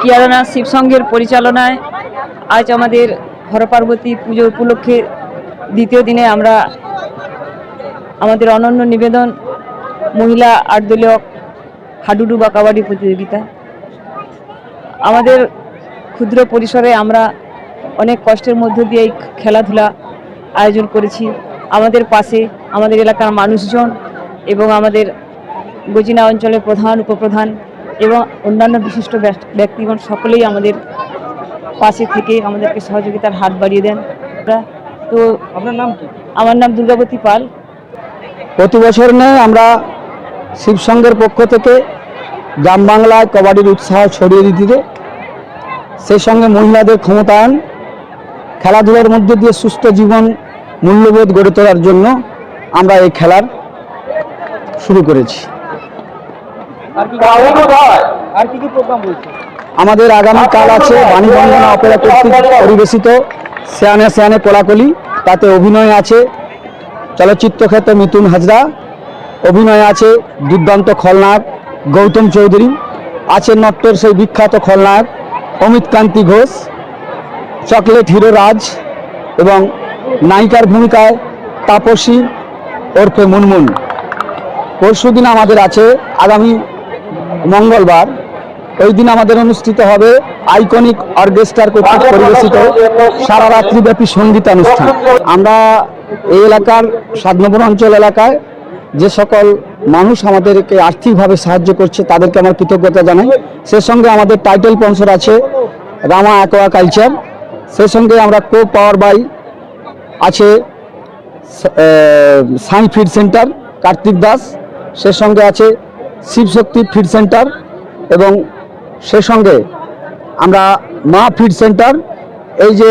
কিয়ারানা শিবসংঘের পরিচালনায় আজ আমাদের হরপার্বতী পুজো উপলক্ষে দ্বিতীয় দিনে আমরা আমাদের অনন্য নিবেদন মহিলা আটদলীয় হাডুডু বা কাবাডি প্রতিযোগিতা। আমাদের ক্ষুদ্র পরিসরে আমরা অনেক কষ্টের মধ্য দিয়ে এই খেলাধুলা আয়োজন করেছি। আমাদের পাশে আমাদের এলাকার মানুষজন এবং আমাদের গজিনা অঞ্চলের প্রধান, উপপ্রধান এবং অন্যান্য বিশিষ্ট ব্যক্তিগণ সকলেই আমাদের পাশে থেকে আমাদেরকে সহযোগিতার হাত বাড়িয়ে দেন। তো আপনার নাম আমার নাম দুর্গাবতী পাল। প্রতি বছর নেই আমরা শিবসংঘের পক্ষ থেকে গ্রাম বাংলায় কবাডির উৎসাহ ছড়িয়ে দিতে সেই সঙ্গে মহিলাদের ক্ষমতায়ন, খেলাধুলার মধ্যে দিয়ে সুস্থ জীবন মূল্যবোধ গড়ে তোলার জন্য আমরা এই খেলার শুরু করেছি। আর কি কি প্রোগ্রাম রয়েছে আমাদের আগামীকাল আছে বাণীবন্দনা অপেরা কর্তৃক পরিবেশিত সেয়ানে সেয়ানে কোলাকলি তাতে অভিনয় আছে চলচ্চিত্র ক্ষেত্রে মিতুন হাজরা অভিনয় আছে দুর্দান্ত খলনায়ক গৌতম চৌধুরী আছে নট্টর সেই বিখ্যাত খলনায়ক অমিত কান্তি ঘোষ চকলেট হিরো রাজ এবং নায়িকার ভূমিকায় তাপসী ওরফে মুনমুন। পরশুদিন আমাদের আছে আগামী মঙ্গলবার, ওই দিন আমাদের অনুষ্ঠিত হবে আইকনিক অর্কেস্ট্রার কর্তৃক পরিবেশিত সারা রাত্রিব্যাপী সঙ্গীতানুষ্ঠান। আমরা এই এলাকার সাত নম্বর অঞ্চল এলাকায় যে সকল মানুষ আমাদেরকে আর্থিকভাবে সাহায্য করছে, তাদেরকে আমার কৃতজ্ঞতা জানাই। সে সঙ্গে আমাদের টাইটেল স্পন্সর আছে রামা অ্যাকোয়া কালচার সে সঙ্গে আমরা কো পাওয়ার বাই আছে সাই ফিড সেন্টার কার্তিক দাস। সে সঙ্গে আছে শিবশক্তি ফিড সেন্টার এবং সে সঙ্গে আমরা মা ফিড সেন্টার, এই যে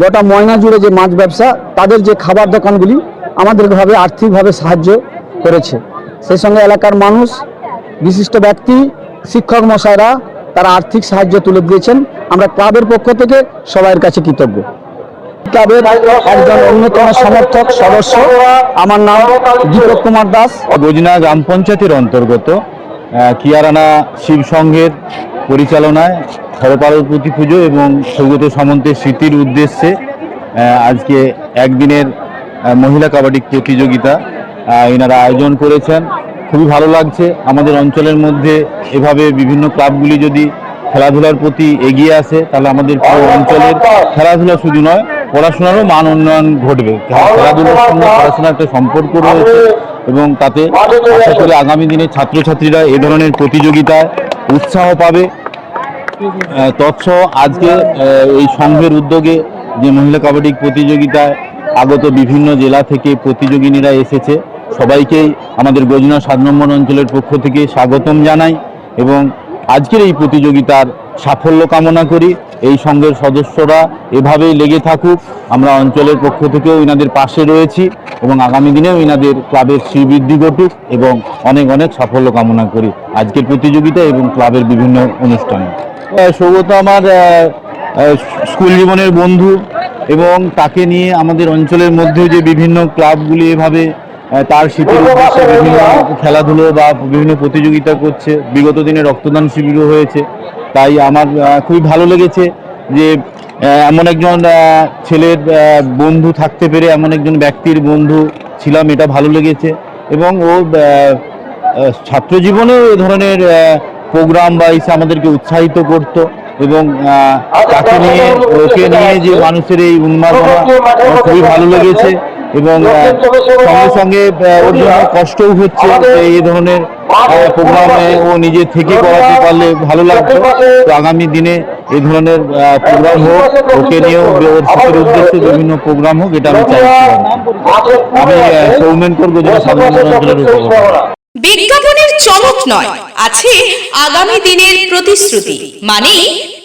গোটা ময়না জুড়ে যে মাছ ব্যবসা, তাদের যে খাবার দোকানগুলি আমাদেরভাবে আর্থিকভাবে সাহায্য করেছে। সেই সঙ্গে এলাকার মানুষ, বিশিষ্ট ব্যক্তি, শিক্ষক মশাইরা তারা আর্থিক সাহায্য তুলে দিয়েছেন। আমরা ক্লাবের পক্ষ থেকে সবাইয়ের কাছে কৃতজ্ঞ। ক্লাবের একজন অন্যতম সমর্থক, সদস্য। আমার নাম দীপক কুমার দাস। গজিনা গ্রাম পঞ্চায়েতের অন্তর্গত কিয়ারানা শিব সংঘের পরিচালনায় হরপার্বতী পুজো এবং সৌগত সামন্তের স্মৃতির উদ্দেশ্যে আজকে একদিনের মহিলা কাবাডি প্রতিযোগিতা এনারা আয়োজন করেছেন। খুবই ভালো লাগছে। আমাদের অঞ্চলের মধ্যে এভাবে বিভিন্ন ক্লাবগুলি যদি খেলাধুলার প্রতি এগিয়ে আসে, তাহলে আমাদের পুরো অঞ্চলের খেলাধুলা শুধু নয় পড়াশোনারও মান উন্নয়ন ঘটবে। খেলাধুলার সঙ্গে পড়াশোনার একটা সম্পর্ক রয়েছে এবং তাতে আশা করি আগামী দিনে ছাত্রছাত্রীরা এ ধরনের প্রতিযোগিতায় উৎসাহ পাবে। তৎসহ আজকে এই সংঘের উদ্যোগে যে মহিলা কাবাডি প্রতিযোগিতায় আগত বিভিন্ন জেলা থেকে প্রতিযোগিনীরা এসেছে। সবাইকেই আমাদের গজনা সাত নম্বর অঞ্চলের পক্ষ থেকে স্বাগতম জানাই এবং আজকের এই প্রতিযোগিতার সাফল্য কামনা করি। এই সংঘের সদস্যরা এভাবেই লেগে থাকুক। আমরা অঞ্চলের পক্ষ থেকেও ইনাদের পাশে রয়েছি এবং আগামী দিনেও ইনাদের ক্লাবের শ্রীবৃদ্ধি ঘটুক এবং অনেক অনেক সাফল্য কামনা করি আজকের প্রতিযোগিতা এবং ক্লাবের বিভিন্ন অনুষ্ঠানে। সৌগত আমার স্কুল জীবনের বন্ধু এবং তাকে নিয়ে আমাদের অঞ্চলের মধ্যেও যে বিভিন্ন ক্লাবগুলি এভাবে তার স্মৃতির উদ্দেশ্যে বিভিন্ন খেলাধুলো বা বিভিন্ন প্রতিযোগিতা করছে, বিগত দিনে রক্তদান শিবিরও হয়েছে। তাই আমার খুবই ভালো লেগেছে যে এমন একজন ছেলের বন্ধু থাকতে পেরে এমন একজন ব্যক্তির বন্ধু ছিলাম, এটা ভালো লেগেছে। এবং ও ছাত্র জীবনেও এ ধরনের প্রোগ্রাম বা এসে আমাদেরকে উৎসাহিত করত এবং তাকে নিয়ে, ওকে নিয়ে যে মানুষের এই উন্মাদনা খুবই ভালো লেগেছে। এবং সঙ্গে সঙ্গে ওর জন্য কষ্টও হচ্ছে যে এই ধরনের প্রোগ্রামে ও নিজে থেকে করাতে পারলে ভালো লাগতো। তো আগামী দিনে এই ধরনের প্রোগ্রাম হোক ওকে নিয়েও ওর শিশুর উদ্দেশ্যে বিভিন্ন প্রোগ্রাম হোক এটা আমি চাইছিলাম আমি সৌমেন করব যেটা সাধারণ অঞ্চলের উপর বিজ্ঞাপনের চমক নয় আছে আগামী দিনের প্রতিশ্রুতি মানে